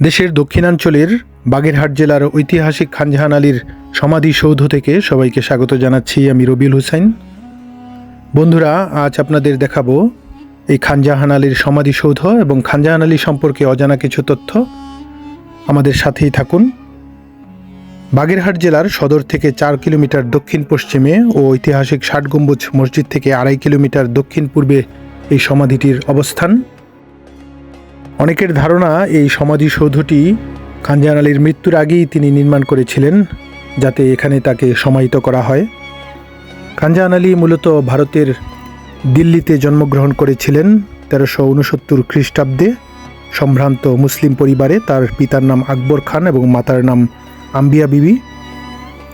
দেশের দক্ষিণাঞ্চলের বাগেরহাট জেলার ঐতিহাসিক খানজাহান আলীর সমাধিসৌধ থেকে সবাইকে স্বাগত জানাচ্ছি আমি রবিউল হুসাইন। বন্ধুরা, আজ আপনাদের দেখাবো এই খানজাহান আলীর সমাধিসৌধ এবং খানজাহান আলী সম্পর্কে অজানা কিছু তথ্য। আমাদের সাথেই থাকুন। বাগেরহাট জেলার সদর থেকে চার কিলোমিটার দক্ষিণ পশ্চিমে ও ঐতিহাসিক ষাট গম্বুজ মসজিদ থেকে আড়াই কিলোমিটার দক্ষিণ পূর্বে এই সমাধিটির অবস্থান। অনেকের ধারণা এই সমাধিসৌধটি খানজাহান আলীর মৃত্যুর আগেই তিনি নির্মাণ করেছিলেন, যাতে এখানে তাকে সমাহিত করা হয়। খানজাহান আলী মূলত ভারতের দিল্লিতে জন্মগ্রহণ করেছিলেন তেরোশো উনসত্তর খ্রিস্টাব্দে। সম্ভ্রান্ত মুসলিম পরিবারে তার পিতার নাম আকবর খান এবং মাতার নাম আম্বিয়া বিবি।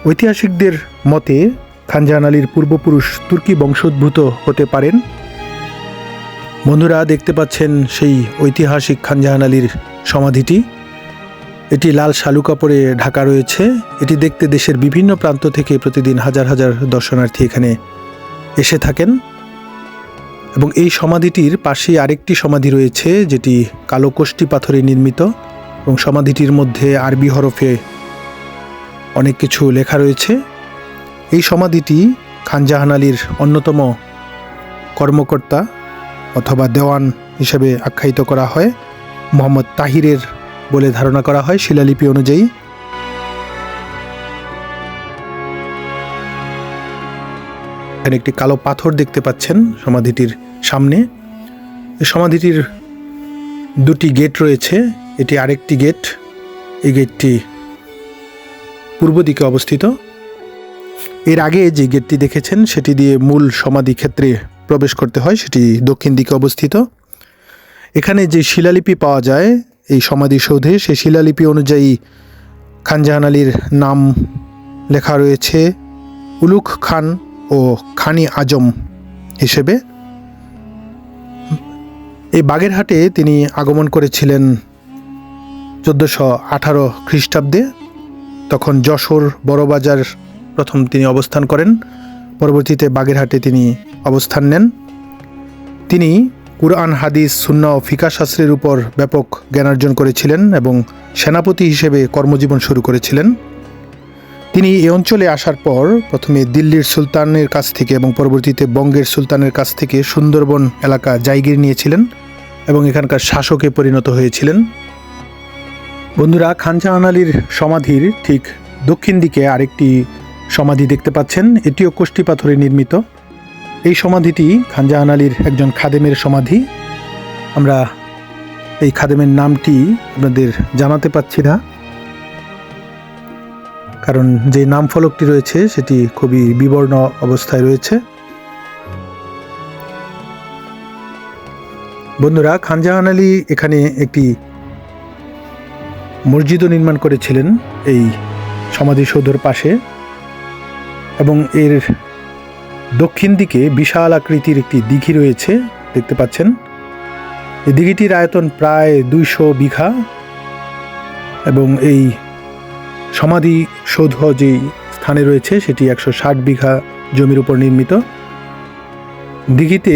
ঐতিহাসিকদের মতে, খানজাহান আলীর পূর্বপুরুষ তুর্কি বংশোদ্ভূত হতে পারেন। বন্ধুরা দেখতে পাচ্ছেন সেই ঐতিহাসিক খানজাহান আলীর সমাধিটি। এটি লাল শালু কাপড়ে ঢাকা রয়েছে। এটি দেখতে দেশের বিভিন্ন প্রান্ত থেকে প্রতিদিন হাজার হাজার দর্শনার্থী এখানে এসে থাকেন। এবং এই সমাধিটির পাশেই আরেকটি সমাধি রয়েছে, যেটি কালো কোষ্টি পাথরে নির্মিত। এবং সমাধিটির মধ্যে আরবি হরফে অনেক কিছু লেখা রয়েছে। এই সমাধিটি খানজাহান আলীর অন্যতম কর্মকর্তা অথবা দেওয়ান হিসেবে আখ্যায়িত করা হয়। মোহাম্মদ তাহিরের বলে ধারণা করা হয় শিলালিপি অনুযায়ী। এখানে একটি কালো পাথর দেখতে পাচ্ছেন সমাধিটির সামনে। সমাধিটির দুটি গেট রয়েছে, এটি আরেকটি গেট, এই গেটটি পূর্ব দিকে অবস্থিত। এর আগে যে গেটটি দেখেছেন, সেটি দিয়ে মূল সমাধি ক্ষেত্রে প্রবেশ করতে হয়, সেটি দক্ষিণ দিকে অবস্থিত। এখানে যে শিলালিপি পাওয়া যায়, এই সমাধিসৌধে সেই শিলালিপি অনুযায়ী খানজাহান আলীর নাম লেখা রয়েছে, উলুক খান ও খানি আজম হিসেবে। এই বাগেরহাটে তিনি আগমন করেছিলেন চোদ্দোশো আঠারো খ্রিস্টাব্দে। তখন যশোর বড়বাজার প্রথম তিনি অবস্থান করেন। পরবর্তীতে বাগেরহাটে তিনি অবস্থান নেন। তিনি কুরআন, হাদিস সুন্না ও ফিকা শাস্ত্রের উপর ব্যাপক জ্ঞানার্জন করেছিলেন এবং সেনাপতি হিসেবে কর্মজীবন শুরু করেছিলেন। তিনি এই অঞ্চলে আসার পর প্রথমে দিল্লির সুলতানের কাছ থেকে এবং পরবর্তীতে বঙ্গের সুলতানের কাছ থেকে সুন্দরবন এলাকা জায়গির নিয়েছিলেন এবং এখানকার শাসকে পরিণত হয়েছিলেন। বন্ধুরা খানজাহান আলীর সমাধির ঠিক দক্ষিণ দিকে আরেকটি সমাধি দেখতে পাচ্ছেন। এটিও কোষ্টি পাথরে নির্মিত। এই সমাধিটি খানজাহান আলীর একজন খাদেমের সমাধি। আমরা এই খাদেমের নামটি আপনাদের জানাতে পাচ্ছি না। কারণ যে নাম ফলকটি রয়েছে, সেটি খুবই বিবর্ণ অবস্থায় রয়েছে। বন্ধুরা, খানজাহান আলী এখানে একটি মসজিদও নির্মাণ করেছিলেন এই সমাধিসৌধর পাশে। এবং এর দক্ষিণ দিকে বিশাল আকৃতির একটি দিঘি রয়েছে, দেখতে পাচ্ছেন। এই দিঘিটির আয়তন প্রায় দুইশো বিঘা এবং এই সমাধি সৌধ যেই স্থানে রয়েছে, সেটি একশো ষাট বিঘা জমির উপর নির্মিত। দিঘিতে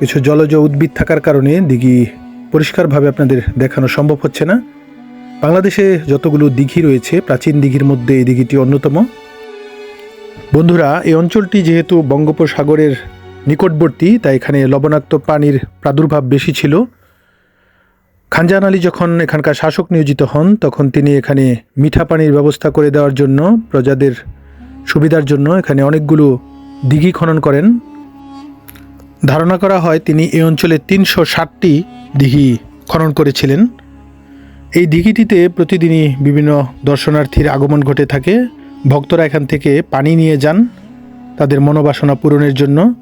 কিছু জলজ উদ্ভিদ থাকার কারণে দিঘি পরিষ্কারভাবে আপনাদের দেখানো সম্ভব হচ্ছে না। বাংলাদেশে যতগুলো দিঘি রয়েছে, প্রাচীন দিঘির মধ্যে এই দিঘিটি অন্যতম। বন্ধুরা, এই অঞ্চলটি যেহেতু বঙ্গোপসাগরের নিকটবর্তী, তাই এখানে লবণাক্ত পানির প্রাদুর্ভাব বেশি ছিল। খানজাহান আলী যখন এখানকার শাসক নিয়োজিত হন, তখন তিনি এখানে মিঠা পানির ব্যবস্থা করে দেওয়ার জন্য, প্রজাদের সুবিধার জন্য এখানে অনেকগুলো দিঘি খনন করেন। ধারণা করা হয় তিনি এই অঞ্চলে তিনশো ষাটটি দিঘি খনন করেছিলেন। এই দিঘিটিতে প্রতিদিনই বিভিন্ন দর্শনার্থীর আগমন ঘটে থাকে। ভক্তরা এখান থেকে পানি নিয়ে যান, তাদের মনোবাসনা পূরণের জন্য।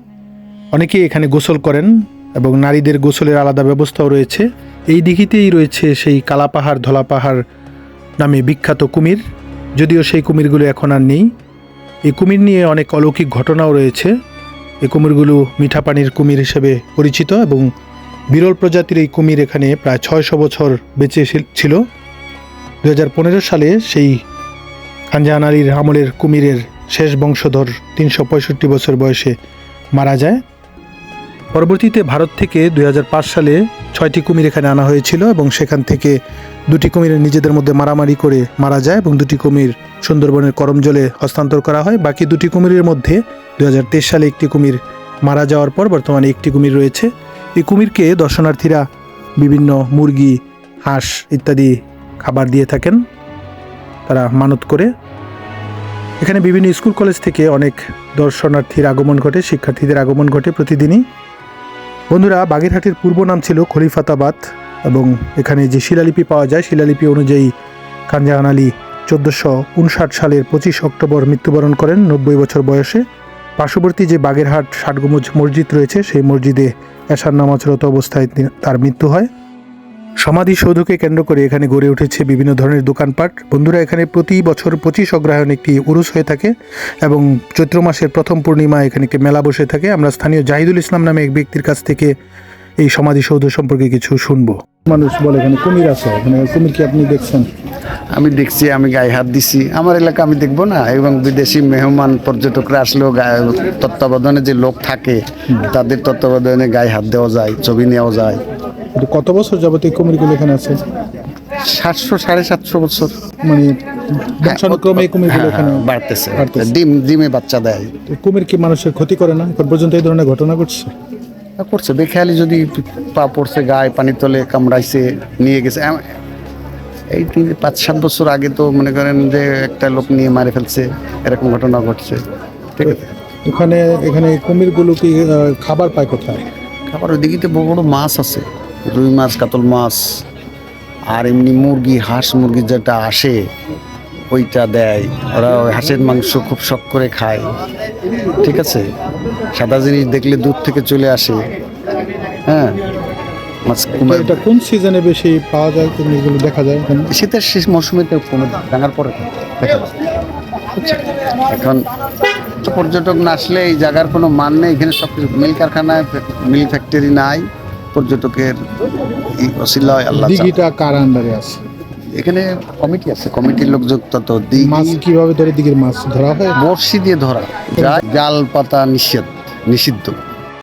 অনেকেই এখানে গোসল করেন এবং নারীদের গোসলের আলাদা ব্যবস্থাও রয়েছে। এই দিঘিতেই রয়েছে সেই কালাপাহাড়, ধলাপাহাড় নামে বিখ্যাত কুমির। যদিও সেই কুমিরগুলো এখন আর নেই। এই কুমির নিয়ে অনেক অলৌকিক ঘটনাও রয়েছে। এই কুমিরগুলো মিঠা পানির কুমির হিসেবে পরিচিত এবং বিরল প্রজাতির এই কুমির এখানে প্রায় ছয়শো বছর বেঁচে ছিল- দু হাজার পনেরো সালে সেই খানজাহান আলীর আমলের কুমিরের শেষ বংশধর তিনশো পঁয়ষট্টি বছর বয়সে মারা যায়। পরবর্তীতে ভারত থেকে দু হাজার পাঁচ সালে ছয়টি কুমির এখানে আনা হয়েছিল এবং সেখান থেকে দুটি কুমিরের নিজেদের মধ্যে মারামারি করে মারা যায় এবং দুটি কুমির সুন্দরবনের করমজলে হস্তান্তর করা হয়। বাকি দুটি কুমিরের মধ্যে দুই সালে একটি কুমির মারা যাওয়ার পর বর্তমানে একটি কুমির রয়েছে। এই কুমিরকে দর্শনার্থীরা বিভিন্ন মুরগি, হাঁস ইত্যাদি খাবার দিয়ে থাকেন। মানত করে। এখানে বিভিন্ন স্কুল কলেজ থেকে অনেক দর্শনার্থীর আগমন ঘটে, শিক্ষার্থীদের আগমন ঘটে প্রতিদিনই। বন্ধুরা, বাগেরহাটের পূর্ব নাম ছিল খলিফাতাবাদ এবং এখানে যে শিলালিপি পাওয়া যায়, শিলালিপি অনুযায়ী খানজাহান আলী চোদ্দোশো উনষাট সালের পঁচিশ অক্টোবর মৃত্যুবরণ করেন নব্বই বছর বয়সে। পার্শ্ববর্তী যে বাগেরহাট ষাটগুমুজ মসজিদ রয়েছে, সেই মসজিদে এশার নামাজরত অবস্থায় তার মৃত্যু হয়। সমাধিসৌধকে কেন্দ্র করে এখানে গড়ে উঠেছে বিভিন্ন ধরনের দোকানপাট। বন্ধুরা এখানে প্রতি বছর পঁচিশ অগ্রহায়ণ একটি উরুস হয়ে থাকে এবং চৈত্র মাসের প্রথম পূর্ণিমা এখানে একটি মেলা বসে থাকে। আমরা স্থানীয় জাহিদুল ইসলাম নামে এক ব্যক্তির কাছ থেকে এই সমাধিসৌধ সম্পর্কে কিছু শুনব। মানুষ বলে এখানে কুমির আছে। এখানে কুমির কি আপনি দেখছেন? আমি দেখছি আমি গায়ে হাত দিছি। আমার এলাকা আমি দেখব না। এবং বিদেশি মেহমান পর্যটকরা আসলেও গায়ে তত্ত্বাবধানে যে লোক থাকে তাদের তত্ত্বাবধানে গায়ে হাত দেওয়া যায় ছবি নেওয়া যায়। কিন্তু কত বছর যাবত এই কুমিরগুলো এখানে আছে? সাতশো সাড়ে সাতশো বছর। মানে বংশানুক্রমে এই কুমিরগুলো হ্যাঁ, এখানে হ্যাঁ, বাড়তেছে। ডিম ডিমে বাচ্চা দেয়। তো কুমির কি মানুষের ক্ষতি করে না? এখন পর্যন্ত এই ধরনের ঘটনা ঘটছে? তা করছে। বেখেয়ালি যদি পা পড়ছে গায়ে পানি তলে কামড়াইছে নিয়ে গেছে। এই তিন পাঁচ সাত বছর আগে তো মনে করেন যে একটা লোক নিয়ে মারে ফেলছে এরকম ঘটনা ঘটছে। ঠিক আছে। এখানে এখানে কুমিরগুলো কি খাবার পায় কোথায়? খাবার ওইদিকে বড় বড় মাছ আছে। রুই মাছ কাতল মাছ আর এমনি মুরগি হাঁস মুরগি যেটা আসে ওইটা দেয়। ওরা ওই হাঁসের মাংস খুব শখ করে খায়। ঠিক আছে? সাদা জিনিস দেখলে দূর থেকে চলে আসে। হ্যাঁ? মাছ এটা কোন সিজনে বেশি পাওয়া যায়? কুমিরগুলো দেখা যায় শীতের শেষ মৌসুমে তো কমে ডাঙার পরে দেখা যায়। এখন পর্যটক না আসলে এই জায়গার কোনো মান নেই। এখানে সব কিছু মিল কারখানায় মিল ফ্যাক্টরি নাই। পর্যটকের অসিলায় আল্লাহ। দিঘিটা কার আন্ডারে আছে? এখানে কমিটি আছে কমিটির লোক যুক্ত মাছ কীভাবে ধরে দিঘির মাছ ধরা হয়? বড়শি দিয়ে ধরা জাল পাতা নিষেধ নিষিদ্ধ।